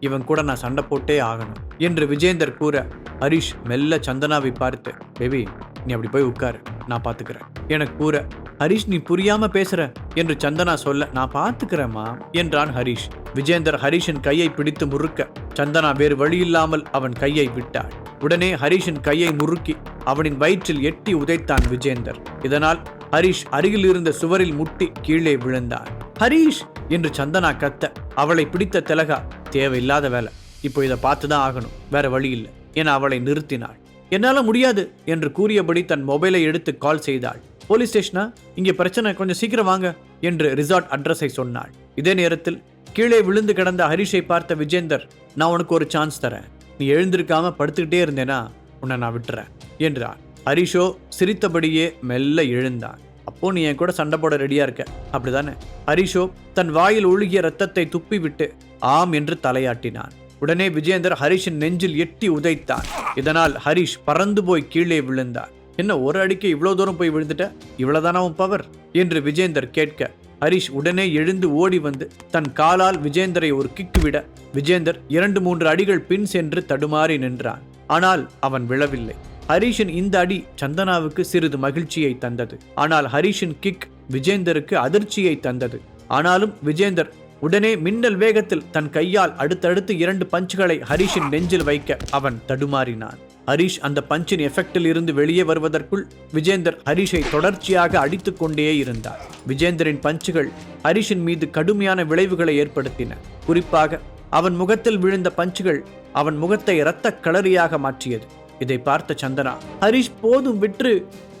இவன் கூட நான் சண்டை போட்டே ஆகணும் என்று விஜேந்தர் கூற ஹரிஷ் மெல்ல சந்தனாவை பார்த்து பேபி நீ அப்படி போய் உட்காரு நான் பாத்துக்கிறேன். எனக்கு கூற ஹரிஷ் நீ புரியாம பேசுற என்று சந்தனா சொல்ல நான் பாத்துக்கிறேம்மா என்றான் ஹரிஷ். விஜேந்தர் ஹரிஷின் கையை பிடித்து முறுக்க சந்தனா வேறு வழியில்லாமல் அவன் கையை விட்டாள். உடனே ஹரிஷின் கையை முறுக்கி அவனின் வயிற்றில் எட்டி உதைத்தான் விஜேந்தர் இதனால் ஹரிஷ் அருகில் இருந்த சுவரில் முட்டி கீழே விழுந்தான். ஹரிஷ் என்று சந்தனா கத்த அவளை பிடித்த திலகா தேவையில்லாத வேலை. இப்போ இதை பார்த்து தான் ஆகணும் வேற வழி இல்லை என அவளை நிறுத்தினாள். என்னால் முடியாது என்று கூறியபடி தன் மொபைலை எடுத்து கால் செய்தாள். போலீஸ் ஸ்டேஷனா? இங்கே பிரச்சனை கொஞ்சம் சீக்கிரம் வாங்க என்று ரிசார்ட் அட்ரஸை சொன்னாள். இதே நேரத்தில் கீழே விழுந்து கிடந்த ஹரிஷை பார்த்த விஜேந்தர் நான் உனக்கு ஒரு சான்ஸ் தரேன். நீ எழுந்திருக்காம படுத்துக்கிட்டே இருந்தேனா? உன்னை நான் விட்டுறேன் என்றார். ஹரிஷோ சிரித்தபடியே மெல்ல எழுந்தான். அப்போ நீ என் கூட சண்டை போட ரெடியா இருக்க. அப்படிதானே? ஹரிஷோ தன் வாயில் ஒழுகிய ரத்தத்தை துப்பிவிட்டு ஆம் என்று தலையாட்டினான். உடனே விஜேந்தர் ஹரிஷின் நெஞ்சில் எட்டி உதைத்தான். இதனால் ஹரிஷ் பறந்து போய் கீழே விழுந்தார் என்ன ஒரு அடிக்கு இவ்வளோ தூரம் போய் விழுந்துட்ட? இவ்வளவுதானா உன் பவர் என்று விஜேந்தர் கேட்க ஹரிஷ் உடனே எழுந்து ஓடி வந்து தன் காலால் விஜேந்தரை ஒரு கிக்கு விட விஜேந்தர் இரண்டு மூன்று அடிகள் பின் சென்று தடுமாறி நின்றான். ஆனால் அவன் விழவில்லை. ஹரீஷின் இந்த அடி சந்தனாவுக்கு சிறிது மகிழ்ச்சியை தந்தது. ஆனால் ஹரிஷின் கிக் விஜேந்தருக்கு அதிர்ச்சியை தந்தது. ஆனாலும் விஜேந்தர் உடனே மின்னல் வேகத்தில் தன் கையால் அடுத்தடுத்து இரண்டு பஞ்சுகளை ஹரிஷின் நெஞ்சில் வைக்க அவன் தடுமாறினான். ஹரிஷ் அந்த பஞ்சின் எஃபெக்டில் இருந்து வெளியே வருவதற்குள் விஜேந்தர் ஹரிஷை தொடர்ச்சியாக அடித்துக் கொண்டே இருந்தார். விஜேந்தரின் பஞ்சுகள் ஹரிஷின் மீது கடுமையான விளைவுகளை ஏற்படுத்தின. குறிப்பாக அவன் முகத்தில் விழுந்த பஞ்சுகள் அவன் முகத்தை இரத்த களரியாக மாற்றியது. இதை பார்த்த சந்தனா ஹரிஷ் போதும் விற்று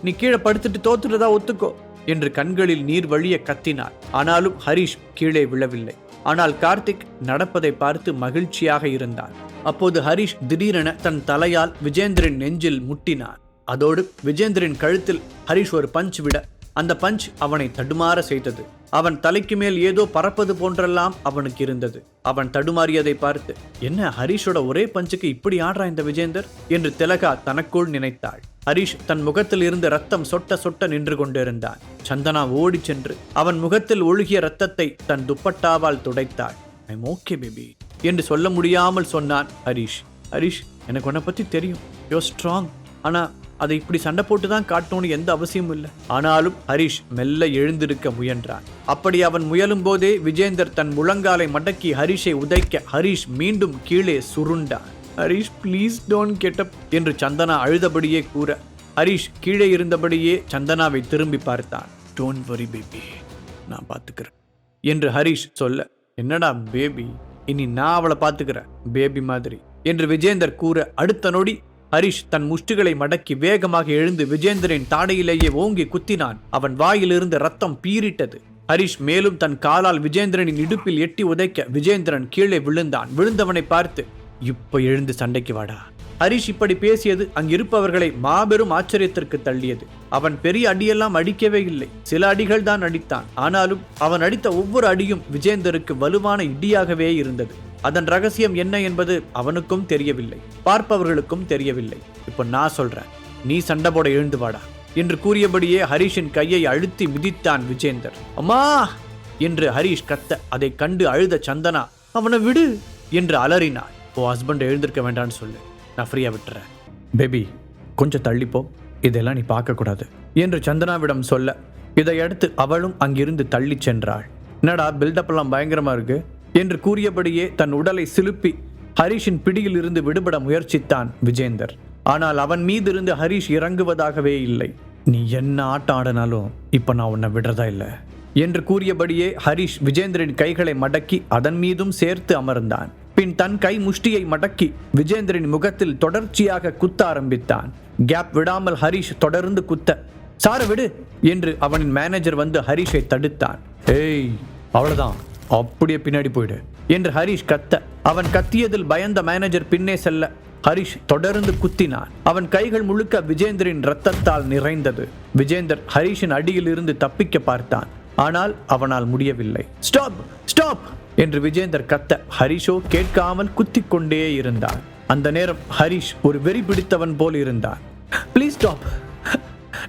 நீ கீழே படுத்துட்டு தோத்துறதா ஒத்துக்கோ. என்று கண்களில் நீர் வழிய கத்தினார். ஆனாலும் ஹரிஷ் கீழே விழவில்லை. ஆனால் கார்த்திக் நடப்பதை பார்த்து மகிழ்ச்சியாக இருந்தான் அப்போது ஹரிஷ் திடீரென தன் தலையால் விஜேந்திரன் நெஞ்சில் முட்டினார். அதோடு விஜேந்திரன் கழுத்தில் ஹரிஷ் ஒரு பஞ்ச் விட அந்த பஞ்ச் அவனை தடுமாற செய்தது. அவன் தலைக்கு மேல் ஏதோ பறப்பது போன்றெல்லாம் அவனுக்கு இருந்தது. அவன் தடுமாறியதை பார்த்து என்ன ஹரிஷோட ஒரே பஞ்சுக்கு இப்படி ஆடுறா இந்த விஜேந்தர்? என்று திலகா தனக்குள் நினைத்தாள். ஹரிஷ் தன் முகத்தில் இருந்து ரத்தம் சொட்ட சொட்ட நின்று கொண்டிருந்தான். சந்தனா ஓடி சென்று அவன் முகத்தில் ஒழுகிய ரத்தத்தை தன் துப்பட்டாவால் துடைத்தாள். ஐம் ஓகே பேபி என்று சொல்ல முடியாமல் சொன்னான் ஹரிஷ். ஹரிஷ் எனக்கு உன்னை பத்தி தெரியும். யோ ஸ்ட்ராங் ஆனா அதை இப்படி சண்டை போட்டு தான் காட்டணும்னு எந்த அவசியமும் இல்லை. ஆனாலும் ஹரிஷ் மெல்ல எழுந்திருக்க முயன்றான். அப்படி அவன் முயலும் போதே விஜேந்தர் தன் முழங்காலை மடக்கி ஹரிஷை உதைக்க ஹரிஷ் மீண்டும் கீழே சுருண்டான். Harish please don't get up என்று சந்தனா அழுதபடியே கூற ஹரிஷ் கீழே இருந்தபடியே சந்தனாவை திரும்பி பார்த்தான். டோன்ட் வரி பேபி நான் பார்த்துக்கிறேன் என்று ஹரிஷ் சொல்ல என்னடா பேபி இனி நான் அவளை பார்த்துக்கிறேன் பேபி மாதிரி என்று விஜேந்தர் கூற அடுத்த நொடி ஹரிஷ் தன் முஷ்டிகளை மடக்கி வேகமாக எழுந்து விஜேந்தரின் தாடையிலேயே ஓங்கி குத்தினான். அவன் வாயிலிருந்து ரத்தம் பீரிட்டது ஹரிஷ் மேலும் தன் காலால் விஜேந்திரனின் இடுப்பில் எட்டி உதைக்க விஜேந்திரன் கீழே விழுந்தான். விழுந்தவனை பார்த்து இப்ப எழுந்து சண்டைக்கு வாடா. ஹரிஷ் இப்படி பேசியது அங்கிருப்பவர்களை மாபெரும் ஆச்சரியத்திற்கு தள்ளியது. அவன் பெரிய அடியெல்லாம் அடிக்கவே இல்லை. சில அடிகள் தான் அடித்தான். ஆனாலும் அவன் அடித்த ஒவ்வொரு அடியும் விஜேந்தருக்கு வலுவான இடியாகவே இருந்தது. அதன் ரகசியம் என்ன என்பது அவனுக்கும் தெரியவில்லை பார்ப்பவர்களுக்கும் தெரியவில்லை. இப்போ நான் சொல்றேன் நீ சண்டை போட எழுந்து வாடா என்று கூறியபடியே ஹரிஷின் கையை அழுத்தி மிதித்தான் விஜேந்தர். அம்மா! என்று ஹரிஷ் கத்த அதை கண்டு அழுத சந்தனா அவனை விடு என்று அலறினாள். ஓ ஹஸ்பண்ட் எழுந்திருக்க வேண்டாம்னு சொல்லு நான் ஃப்ரீயா விட்டுறேன். பேபி கொஞ்சம் தள்ளிப்போ இதெல்லாம் நீ பார்க்கக்கூடாது என்று சந்தனாவிடம் சொல்ல இதையடுத்து அவளும் அங்கிருந்து தள்ளிச் சென்றாள். என்னடா பில்டப் எல்லாம் பயங்கரமா இருக்கு. என்று கூறியபடியே தன் உடலை சிலுப்பி ஹரிஷின் பிடியில் இருந்து விடுபட முயற்சித்தான் விஜேந்தர். ஆனால் அவன் மீது இருந்து ஹரிஷ் இறங்குவதாகவே இல்லை. நீ என்ன ஆட்டம் ஆடினாலும் இப்ப நான் உன்னை விடுறதா இல்லை? என்று கூறியபடியே ஹரிஷ் விஜேந்திரின் கைகளை மடக்கி அதன் மீதும் சேர்த்து அமர்ந்தான். பின் தன் கை முஷ்டியை மடக்கி விஜேந்திரின் முகத்தில் தொடர்ச்சியாக குத்த ஆரம்பித்தான். கேப் விடாமல் ஹரிஷ் தொடர்ந்து குத்த. சார விடு என்று அவனின் மேனேஜர் வந்து ஹரிஷை தடுத்தான். ஏய் அவ்வளவுதான். அப்படியே பின்னாடி போயிடு. என்று ஹரிஷ் கத்த. அவன் கத்தியதில் பயந்த மேனேஜர் பின்னே செல்ல. ஹரிஷ் தொடர்ந்து குத்தினான். அவன் கைகள் முழுக்க விஜேந்தரின் ரத்தத்தால் நிறைந்தது. விஜேந்தர் ஹரிஷின் அடியில் இருந்து தப்பிக்க பார்த்தான். ஆனால் அவனால் முடியவில்லை. ஸ்டாப்! ஸ்டாப்! என்று விஜேந்தர் கத்த. ஹரிஷோ கேட்காமல் குத்தி கொண்டே இருந்தான். அந்த நேரம் ஹரிஷ் ஒரு வெறி பிடித்தவன் போல் இருந்தான். ப்ளீஸ் ஸ்டாப்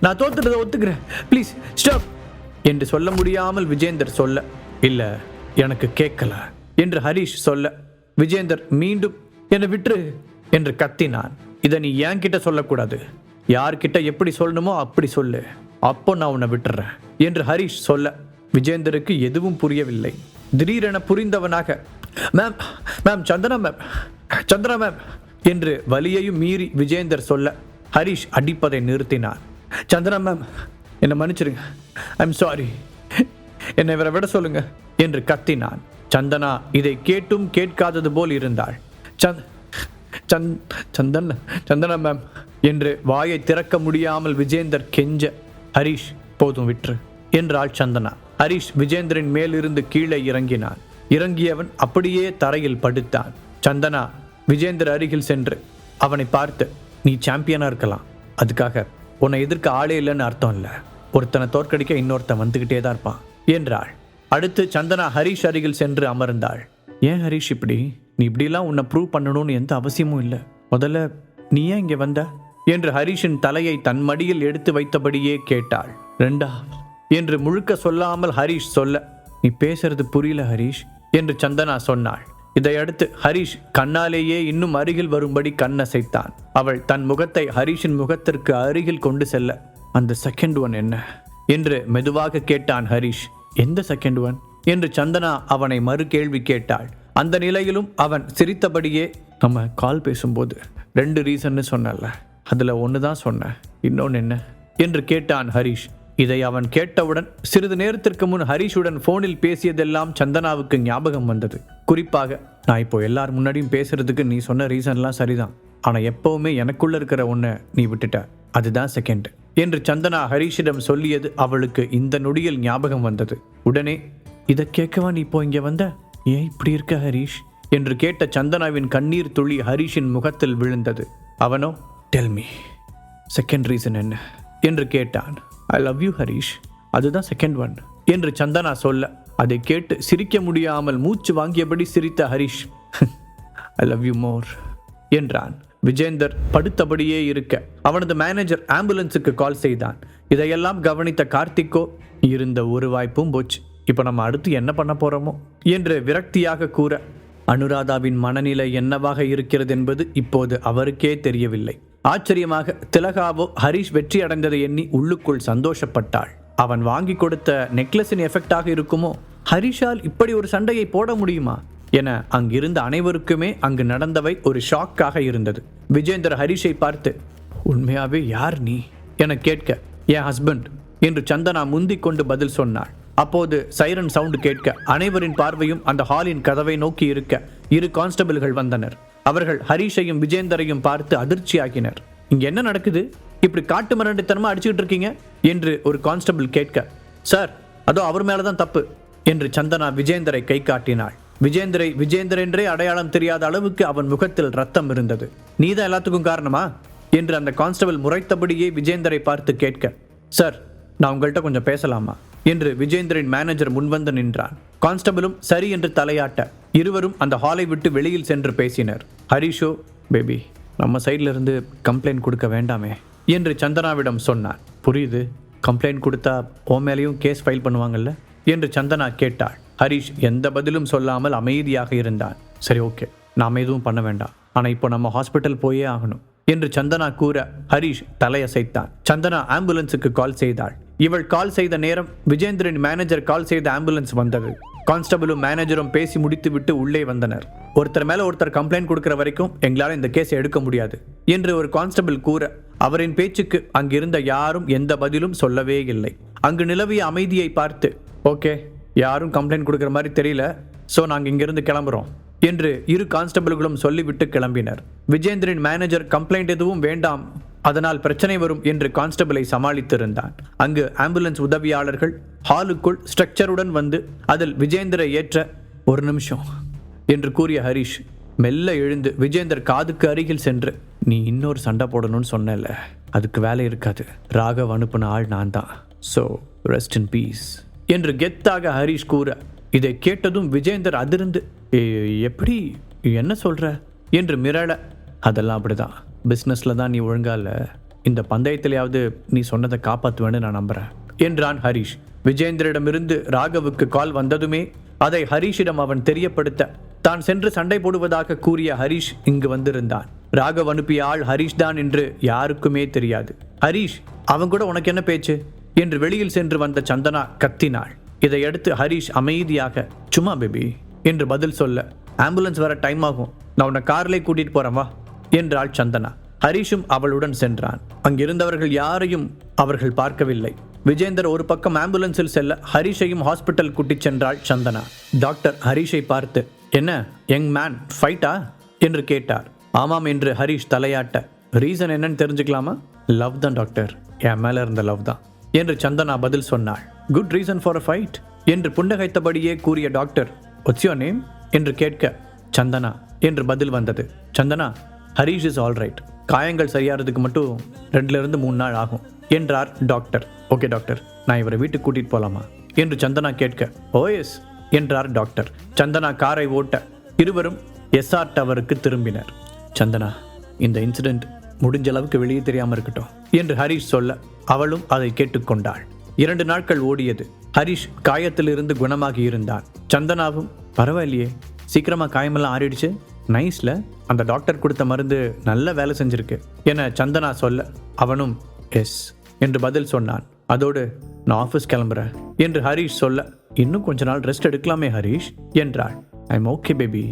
நான் தோத்துறதை ஒத்துக்கிறேன். ப்ளீஸ் ஸ்டாப் என்று சொல்ல முடியாமல் விஜேந்தர் சொல்ல இல்லை எனக்கு கேட்கல என்று ஹரிஷ் சொல்ல விஜேந்தர் மீண்டும் என்னை விட்டுரு என்று கத்தினான். இதை நீ என்கிட்ட சொல்லக்கூடாது. யார்கிட்ட எப்படி சொல்லணுமோ அப்படி சொல்லு. அப்போ நான் உன்னை விட்டுறேன் என்று ஹரிஷ் சொல்ல விஜேந்தருக்கு எதுவும் புரியவில்லை. திடீரென புரிந்தவனாக ma'am ma'am Chandra ma'am Chandra ma'am என்று வலியையும் மீறி விஜேந்தர் சொல்ல ஹரிஷ் அடிப்பதை நிறுத்தினான். சந்திரா மேம் என்னை மன்னிச்சிருங்க. ஐம் சாரி என்னை இவரை விட சொல்லுங்க என்று கத்தினான். சந்தனா இதை கேட்டும் கேட்காதது போல் இருந்தாள். சந்த் சந்த் சந்தன் சந்தனா மேம் என்று வாயை திறக்க முடியாமல் விஜேந்தர் கெஞ்ச ஹரிஷ் போதும் விற்று என்றாள் சந்தனா. ஹரிஷ் விஜேந்தரின் மேலிருந்து கீழே இறங்கினான். இறங்கியவன் அப்படியே தரையில் படுத்தான். சந்தனா விஜேந்தர் அருகில் சென்று அவனை பார்த்து நீ சாம்பியனாக இருக்கலாம். அதுக்காக உன்னை எதிர்க்க ஆளே இல்லைன்னு அர்த்தம் இல்லை. ஒருத்தனை தோற்கடிக்க இன்னொருத்தன் வந்துக்கிட்டே தான் இருப்பான். என்றாள். அடுத்து சந்தனா ஹரிஷ் அருகில் சென்று அமர்ந்தாள். ஏன் ஹரிஷ் இப்படி? நீ இப்படிலாம் உன்னை ப்ரூவ் பண்ணணும்னு எந்த அவசியமும் இல்லை. முதல்ல நீ ஏன் இங்கே வந்த? என்று ஹரிஷின் தலையை தன் மடியில் எடுத்து வைத்தபடியே கேட்டாள். ரெண்டா? என்று முழுக்க சொல்லாமல் ஹரிஷ் சொல்ல நீ பேசுறது புரியல ஹரிஷ் என்று சந்தனா சொன்னாள். இதையடுத்து ஹரிஷ் கண்ணாலேயே இன்னும் அருகில் வரும்படி கண்ணசைத்தான். அவள் தன் முகத்தை ஹரிஷின் முகத்திற்கு அருகில் கொண்டு செல்ல அந்த செகண்ட் ஒன் என்ன? என்று மெதுவாக கேட்டான் ஹரிஷ். எந்த செகண்ட் ஒன் என்று சந்தனா அவனை மறு கேள்வி கேட்டாள். அந்த நிலையிலும் அவன் சிரித்தபடியே நம்ம கால் பேசும்போது ரெண்டு ரீசன்னு சொன்னல அதில் ஒன்று தான் சொன்னேன். இன்னொன்று என்ன? என்று கேட்டான் ஹரிஷ். இதை அவன் கேட்டவுடன் சிறிது நேரத்திற்கு முன் ஹரிஷுடன் ஃபோனில் பேசியதெல்லாம் சந்தனாவுக்கு ஞாபகம் வந்தது. குறிப்பாக நான் இப்போ எல்லார் முன்னாடியும் பேசுறதுக்கு நீ சொன்ன ரீசன்லாம் சரிதான். ஆனால் எப்போவுமே எனக்குள்ளே இருக்கிற ஒன்றை நீ விட்டுட்ட. அதுதான் செகண்ட் என்று சந்தனா ஹரிஷிடம் சொல்லியது அவளுக்கு இந்த நொடியில் ஞாபகம் வந்தது. உடனே இதை கேட்கவா நீ இப்போ இங்கே வந்த? ஏன் இப்படி இருக்க ஹரீஷ்? என்று கேட்ட சந்தனாவின் கண்ணீர் துளி ஹரிஷின் முகத்தில் விழுந்தது. அவனோ டெல்மி செகண்ட் ரீசன் என்ன? என்று கேட்டான். I love you Harish. அதுதான் செகண்ட் ஒன் என்று சந்தனா சொல்ல அதை கேட்டு சிரிக்க முடியாமல் மூச்சு வாங்கியபடி சிரித்த Harish I love you more என்றான். விஜேந்தர் படுத்தபடியே இருக்க அவனது மேனேஜர் ஆம்புலன்ஸுக்கு கால் செய்தான். இதையெல்லாம் கவனித்த கார்த்திக்கோ இருந்த ஒரு வாய்ப்பும் போச்சு. இப்போ நம்ம அடுத்து என்ன பண்ண போகிறோமோ என்று விரக்தியாக கூற அனுராதாவின் மனநிலை என்னவாக இருக்கிறது என்பது இப்போது அவருக்கே தெரியவில்லை. ஆச்சரியமாக திலகாவோ ஹரிஷ் வெற்றி அடைந்ததை எண்ணி உள்ளுக்குள் சந்தோஷப்பட்டாள். அவன் வாங்கி கொடுத்த நெக்லஸின் எஃபெக்டாக இருக்குமோ? ஹரிஷால் இப்படி ஒரு சண்டையை போட முடியுமா? என அங்கிருந்த அனைவருக்குமே அங்கு நடந்தவை ஒரு ஷாக்காக இருந்தது. விஜேந்தர் ஹரிஷை பார்த்து உண்மையாவே யார் நீ? என கேட்க என் ஹஸ்பண்ட் என்று சந்தனா முந்திக் கொண்டு பதில் சொன்னாள். அப்போது சைரன் சவுண்டு கேட்க அனைவரின் பார்வையும் அந்த ஹாலின் கதவை நோக்கி இருக்க இரு கான்ஸ்டபிள்கள் வந்தனர். அவர்கள் ஹரிஷையும் விஜேந்தரையும் பார்த்து அதிர்ச்சியாகினர். இங்க என்ன நடக்குது? இப்படி காட்டு மிரண்டுத்தனமா அடிச்சுக்கிட்டு இருக்கீங்க? என்று ஒரு கான்ஸ்டபிள் கேட்க சார் அதோ அவர் மேலதான் தப்பு. என்று சந்தனா விஜேந்தரை கை காட்டினாள். விஜேந்தரை விஜேந்தர் என்றே அடையாளம் தெரியாத அளவுக்கு அவன் முகத்தில் ரத்தம் இருந்தது. நீதான் எல்லாத்துக்கும் காரணமா? என்று அந்த கான்ஸ்டபிள் முறைத்தபடியே விஜேந்தரை பார்த்து கேட்க சார் நான் உங்கள்கிட்ட கொஞ்சம் பேசலாமா? என்று விஜேந்திரன் மேனேஜர் முன்வந்து நின்றான். கான்ஸ்டபிளும் சரி என்று தலையாட்ட இருவரும் அந்த ஹாலை விட்டு வெளியில் சென்று பேசினர். ஹரிஷோ பேபி நம்ம சைடில் இருந்து கம்ப்ளைண்ட் கொடுக்க வேண்டாமே என்று சந்தனாவிடம் சொன்னான். புரியுது. கம்ப்ளைண்ட் கொடுத்தா ஓ மேலேயும் கேஸ் ஃபைல் பண்ணுவாங்கல்ல? என்று சந்தனா கேட்டாள். ஹரிஷ் எந்த பதிலும் சொல்லாமல் அமைதியாக இருந்தான். சரி ஓகே. நாம் எதுவும் பண்ண வேண்டாம். ஆனால் இப்போ நம்ம ஹாஸ்பிட்டல் போயே ஆகணும் என்று சந்தனா கூற ஹரிஷ் தலையசைத்தான். சந்தனா ஆம்புலன்ஸுக்கு கால் செய்தாள். இவள் கால் செய்த நேரம் விஜேந்திரன் மேனேஜர் கால் செய்த ஆம்புலன்ஸ் வந்தது. கான்ஸ்டபிளும் மேனேஜரும் பேசி முடித்துவிட்டு உள்ளே வந்தனர். ஒருத்தர் மேல ஒருத்தர் கம்ப்ளைண்ட் கொடுக்கிற வரைக்கும் எங்களால் இந்த கேஸை எடுக்க முடியாது என்று ஒரு கான்ஸ்டபிள் கூற அவரின் பேச்சுக்கு அங்கிருந்த யாரும் எந்த பதிலும் சொல்லவே இல்லை. அங்கு நிலவிய அமைதியை பார்த்து ஓகே யாரும் கம்ப்ளைண்ட் கொடுக்குற மாதிரி தெரியல. ஸோ நாங்கள் இங்கிருந்து கிளம்புறோம். என்று இரு கான்ஸ்டபிள்களும் சொல்லிவிட்டு கிளம்பினர். விஜேந்திரின் மேனேஜர் கம்ப்ளைண்ட் எதுவும் வேண்டாம் அதனால் பிரச்சனை வரும் என்று கான்ஸ்டபிளை சமாளித்திருந்தான். அங்கு ஆம்புலன்ஸ் உதவியாளர்கள் ஹாலுக்குள் ஸ்ட்ரக்சருடன் வந்து அதில் விஜேந்திரை ஏற்ற ஒரு நிமிஷம் என்று கூறிய ஹரிஷ் மெல்ல எழுந்து விஜேந்தர் காதுக்கு அருகில் சென்று நீ இன்னொரு சண்டை போடணும்னு சொன்னல அதுக்கு வேலை இருக்காது. ராகவ் அனுப்பின ஆள் நான் தான். ஸோ ரெஸ்ட் இன் பீஸ் என்று கெத்தாக ஹரிஷ் கூற இதை கேட்டதும் விஜேந்தர் அதிர்ந்து எப்படி என்ன சொல்ற? என்று மிரள அதெல்லாம் அப்படிதான் பிஸ்னஸில் தான் நீ ஒழுங்கா இந்த பந்தயத்திலேயாவது நீ சொன்னதை காப்பாற்றுவேன்னு நான் நம்புகிறேன் என்றான் ஹரிஷ். விஜேந்திரிடமிருந்து ராகவுக்கு கால் வந்ததுமே அதை ஹரிஷிடம் அவன் தெரியப்படுத்த தான் சென்று சண்டை போடுவதாக கூறிய ஹரிஷ் இங்கு வந்திருந்தான். ராகவ் அனுப்பிய ஆள் ஹரிஷ் தான் என்று யாருக்குமே தெரியாது. ஹரிஷ் அவன் கூட உனக்கு என்ன பேச்சு? என்று வெளியில் சென்று வந்த சந்தனா கத்தினாள். இதையடுத்து ஹரிஷ் அமைதியாக சும்மா பேபி என்று பதில் சொல்ல ஆம்புலன்ஸ் வர டைம் ஆகும். நான் உன்னை கார்லேயே கூட்டிட்டு போகிறேன் வா என்றாள் சந்தனா. ஹரிஷும் அவளுடன் சென்றான். அங்கிருந்தவர்கள் யாரையும் அவர்கள் பார்க்கவில்லை. விஜேந்தர் ஒரு பக்கம் ஆம்புலன்ஸில் செல்ல ஹரிஷையும் ஹாஸ்பிட்டல் கூட்டிச் சென்றாள் சந்தனா. டாக்டர் ஹரிஷை பார்த்து என்ன யங் மேன் ஃபைட்டா? என்று கேட்டார். ஆமாம் என்று ஹரிஷ் தலையாட்ட ரீசன் என்னன்னு தெரிஞ்சுக்கலாமா? லவ் தான் டாக்டர். என் மேல இருந்த லவ் தான். என்று சந்தனா பதில் சொன்னாள். Good reason for a fight என்று புன்னகைத்தபடியே கூறிய டாக்டர் ஒட்ஸ் யோர் நேம் என்று கேட்க சந்தனா என்று பதில் வந்தது. Chandana Harish is all right காயங்கள் சரியாகிறதுக்கு மட்டும் ரெண்டுலேருந்து மூணு நாள் ஆகும் என்றார் டாக்டர் ஓகே டாக்டர் நான் இவரை வீட்டுக்கு கூட்டிட்டு போலாமா? என்று சந்தனா கேட்க oh, ஓஎஸ் என்றார் டாக்டர் சந்தனா காரை ஓட்ட இருவரும் எஸ்ஆர் டவருக்கு திரும்பினர். சந்தனா இந்த இன்சிடென்ட் முடிஞ்ச அளவுக்கு வெளியே தெரியாமல் இருக்கட்டும். என்று ஹரிஷ் சொல்ல அவளும் அதை கேட்டுக்கொண்டாள். இரண்டு நாட்கள் ஓடியது. ஹரிஷ் காயத்திலிருந்து குணமாகி இருந்தான். சந்தனாவும் பரவாயில்லையே சீக்கிரமா காயமெல்லாம் ஆறிடுச்சு. நைஸ்ல அந்த டாக்டர் கொடுத்த மருந்து நல்ல வேலை செஞ்சிருக்கு என சந்தனா சொல்ல அவனும் எஸ் என்று பதில் சொன்னான். அதோடு நான் ஆஃபீஸ் கிளம்புறேன் என்று ஹரிஷ் சொல்ல இன்னும் கொஞ்ச நாள் ரெஸ்ட் எடுக்கலாமே ஹரிஷ் என்றாள். ஐம் ஓகே பேபி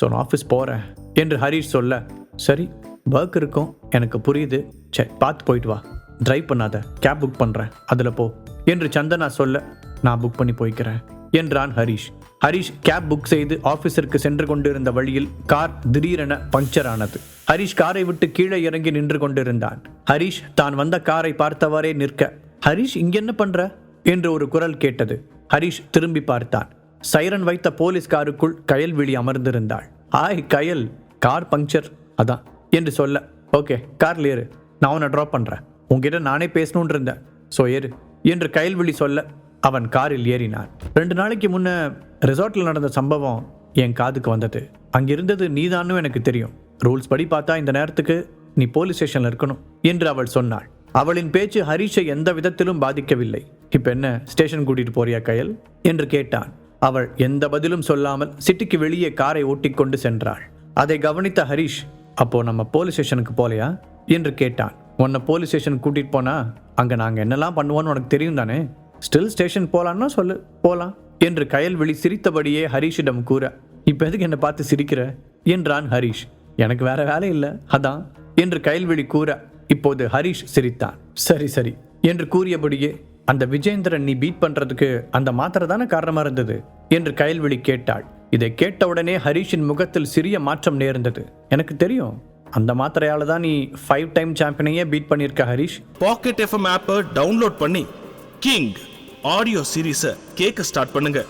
ஸோ நான் ஆஃபீஸ் போகிறேன் என்று ஹரிஷ் சொல்ல சரி ஒர்க் இருக்கும் எனக்கு புரியுது. சே பார்த்து போயிட்டு வா. ட்ரைவ் பண்ணாத. கேப் புக் பண்ணுறேன் அதில் போ. என்று சந்தனா சொல்ல நான் புக் பண்ணி போய்க்கிறேன். என்றான் ஹரிஷ். ஹரிஷ் கேப் புக் செய்து ஆஃபீஸிற்கு சென்று கொண்டிருந்த வழியில் கார் திடீரென பங்க்சர் ஆனது. ஹரிஷ் காரை விட்டு கீழே இறங்கி நின்று கொண்டிருந்தான். ஹரிஷ் தான் வந்த காரை பார்த்தவாறே நிற்க ஹரிஷ் இங்க என்ன பண்ற? என்று ஒரு குரல் கேட்டது. ஹரிஷ் திரும்பி பார்த்தான். சைரன் வைத்த போலீஸ் காருக்குள் கயல்விழி அமர்ந்திருந்தாள். ஆய் கயல் கார் பங்க்சர் அதான். என்று சொல்ல ஓகே கார்ல ஏறு. நான் உன்னை ட்ராப் பண்ணுறேன் உங்ககிட்ட நானே பேசணும்னு இருந்தேன். ஸோ ஏறு. என்று கயல்விழி சொல்ல அவன் காரில் ஏறினான். ரெண்டு நாளைக்கு முன்னே ரிசார்ட்டில் நடந்த சம்பவம் என் காதுக்கு வந்தது. அங்கிருந்தது நீதான்னு எனக்கு தெரியும். ரூல்ஸ் படி பார்த்தா இந்த நேரத்துக்கு நீ போலீஸ் ஸ்டேஷனில் இருக்கணும் என்று அவள் சொன்னாள். அவளின் பேச்சு ஹரிஷை எந்த விதத்திலும் பாதிக்கவில்லை. இப்போ என்ன ஸ்டேஷன் கூட்டிட்டு போறியா கயல்? என்று கேட்டான். அவள் எந்த பதிலும் சொல்லாமல் சிட்டிக்கு வெளியே காரை ஓட்டிக்கொண்டு சென்றாள். அதை கவனித்த ஹரிஷ் அப்போது நம்ம போலீஸ் ஸ்டேஷனுக்கு போலையா? என்று கேட்டான். உன்னை போலீஸ் ஸ்டேஷன் கூட்டிகிட்டு போனா அங்கே நாங்கள் என்னெல்லாம் பண்ணுவோன்னு உனக்கு தெரியும் தானே? ஸ்டில் ஸ்டேஷன் போகலான்னா சொல்லு போகலாம் என்று கயல்விழி சிரித்தபடியே ஹரிஷிடம் கூற. இப்போ எதுக்கு என்னை பார்த்து சிரிக்கிற? என்றான் ஹரிஷ். எனக்கு வேற வேலை இல்லை அதான் என்று கயல்விழி கூற. இப்போது ஹரிஷ் சிரித்தான். சரி சரி என்று கூறியபடியே அந்த விஜேந்திரன் நீ பீட் பண்ணுறதுக்கு அந்த மாத்திரை தானே காரணமாக இருந்தது? என்று கயல்விழி கேட்டாள். இதை கேட்டவுடனே ஹரிஷின் முகத்தில் சிறிய மாற்றம் நேர்ந்தது. எனக்கு தெரியும் அந்த மாத்திரையால தான் நீ ஃபைவ் டைம் சாம்பியனையே பீட் பண்ணியிருக்க ஹரீஷ். பாக்கெட் எஃப்எம் ஆப்பை டவுன்லோட் பண்ணி கிங் ஆடியோ சீரீஸை கேட்க ஸ்டார்ட் பண்ணுங்கள்